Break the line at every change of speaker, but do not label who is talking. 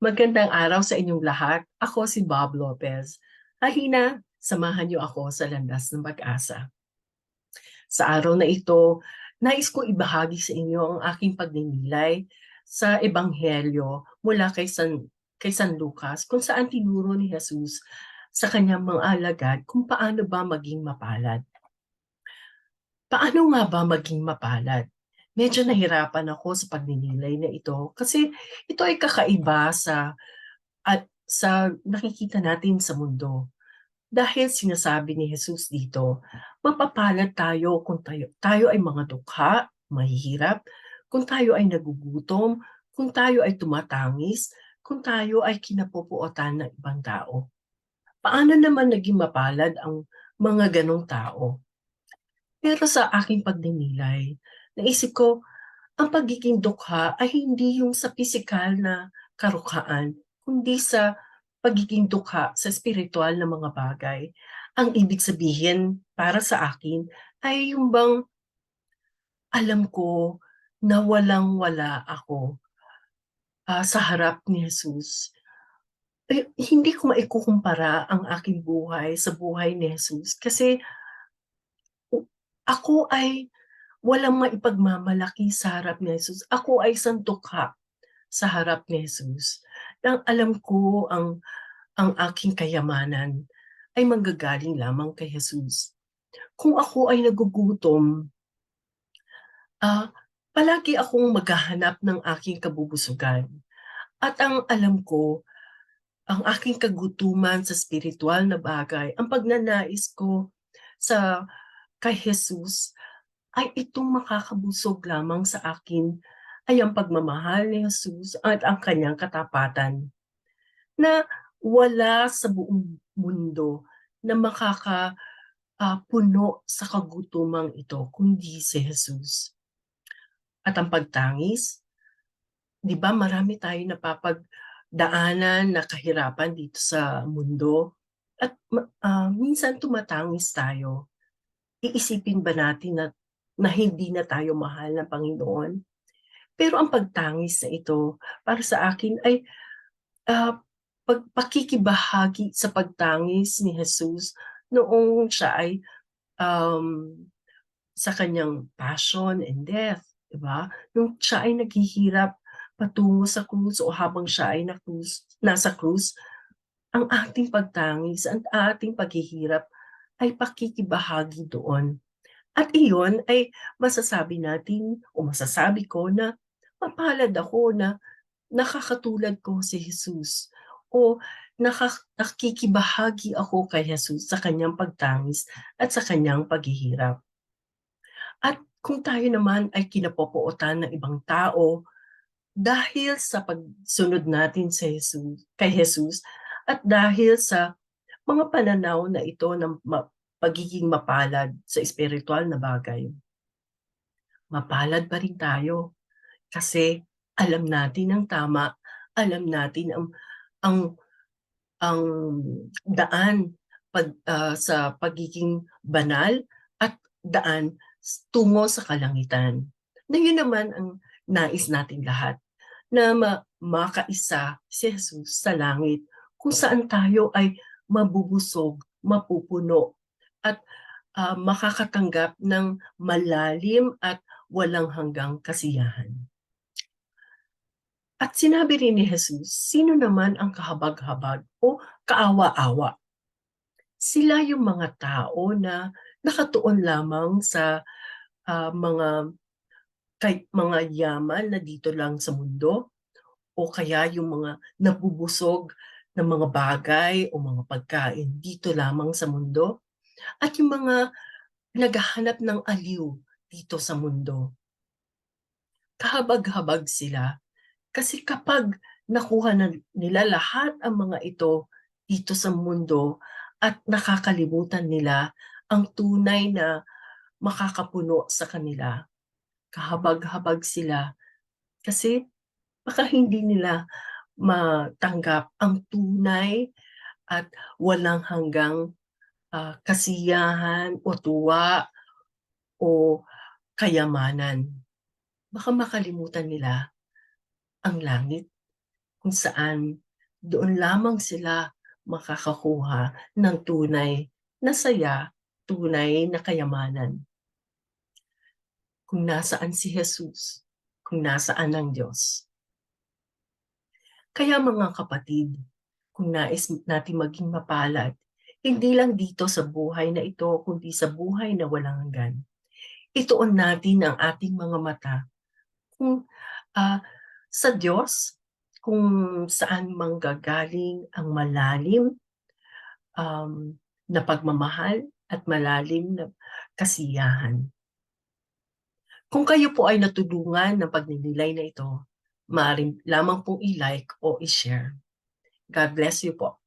Magandang araw sa inyong lahat. Ako si Bob Lopez. Halina, samahan niyo ako sa landas ng pag-asa. Sa araw na ito, nais ko ibahagi sa inyo ang aking pagninilay sa Ebanghelyo mula kay San, kay San Lucas kung saan tinuro ni Jesus sa kanyang mga alagad kung paano ba maging mapalad. Paano nga ba maging mapalad? Medyo nahirapan ako sa pagninilay na ito kasi ito ay kakaiba sa at sa nakikita natin sa mundo. Dahil sinasabi ni Jesus dito, mapapalad tayo kung tayo, tayo ay mga dukha, mahihirap, kung tayo ay nagugutom, kung tayo ay tumatangis, kung tayo ay kinapupuotan ng ibang tao. Paano naman naging mapalad ang mga ganong tao? Pero sa aking pagninilay, naisip ko, ang pagiging dukha ay hindi yung sa pisikal na karukhaan, kundi sa pagiging dukha sa spiritual na mga bagay. Ang ibig sabihin para sa akin ay yung bang alam ko na walang-wala ako uh, sa harap ni Jesus. Eh, hindi ko maikukumpara ang aking buhay sa buhay ni Jesus kasi ako ay walang maipagmamalaki sa harap ni Jesus. Ako ay santukha sa harap ni Jesus. Nang alam ko ang ang aking kayamanan ay manggagaling lamang kay Jesus. Kung ako ay nagugutom, uh, palagi akong maghahanap ng aking kabubusugan. At ang alam ko, ang aking kagutuman sa spiritual na bagay, ang pagnanais ko sa kay Jesus ay itong makakabusog lamang sa akin ay ang pagmamahal ni Jesus at ang kanyang katapatan na wala sa buong mundo na makaka uh, puno sa kagutumang ito kundi si Jesus. At ang pagtangis, di ba marami tayo napapagdaanan na kahirapan dito sa mundo at uh, minsan tumatangis tayo. Iisipin ba natin na na hindi na tayo mahal ng Panginoon. Pero ang pagtangis na ito para sa akin ay uh, pagpakikibahagi sa pagtangis ni Jesus noong siya ay um, sa kanyang passion and death, di ba? Nung siya ay naghihirap patungo sa krus o habang siya ay na krus, nasa krus, ang ating pagtangis, ang ating paghihirap ay pakikibahagi doon at iyon ay masasabi natin o masasabi ko na mapalad ako na nakakatulad ko si Jesus o nakikibahagi ako kay Jesus sa kanyang pagtangis at sa kanyang paghihirap. At kung tayo naman ay kinapopuotan ng ibang tao dahil sa pagsunod natin sa Jesus, kay Jesus at dahil sa mga pananaw na ito na pagiging mapalad sa espiritual na bagay. Mapalad pa rin tayo kasi alam natin ang tama, alam natin ang ang ang daan pag, uh, sa pagiging banal at daan tungo sa kalangitan. Na yun naman ang nais natin lahat na ma- makaisa si Jesus sa langit kung saan tayo ay mabubusog, mapupuno at uh, makakatanggap ng malalim at walang hanggang kasiyahan. At sinabi rin ni Jesus, sino naman ang kahabag-habag o kaawa-awa? Sila yung mga tao na nakatuon lamang sa uh, mga kay, mga yaman na dito lang sa mundo o kaya yung mga nabubusog ng mga bagay o mga pagkain dito lamang sa mundo at yung mga naghahanap ng aliw dito sa mundo. Kahabag-habag sila kasi kapag nakuha na nila lahat ang mga ito dito sa mundo at nakakalimutan nila ang tunay na makakapuno sa kanila. Kahabag-habag sila kasi baka hindi nila matanggap ang tunay at walang hanggang uh, kasiyahan o tuwa o kayamanan. Baka makalimutan nila ang langit kung saan doon lamang sila makakakuha ng tunay na saya, tunay na kayamanan. Kung nasaan si Jesus, kung nasaan ang Diyos. Kaya mga kapatid, kung nais natin maging mapalad, hindi lang dito sa buhay na ito, kundi sa buhay na walang hanggan. Ituon natin ang ating mga mata kung uh, sa Diyos, kung saan manggagaling ang malalim um, na pagmamahal at malalim na kasiyahan. Kung kayo po ay natulungan ng pagninilay na ito, maaari lamang pong i-like o i-share. God bless you po.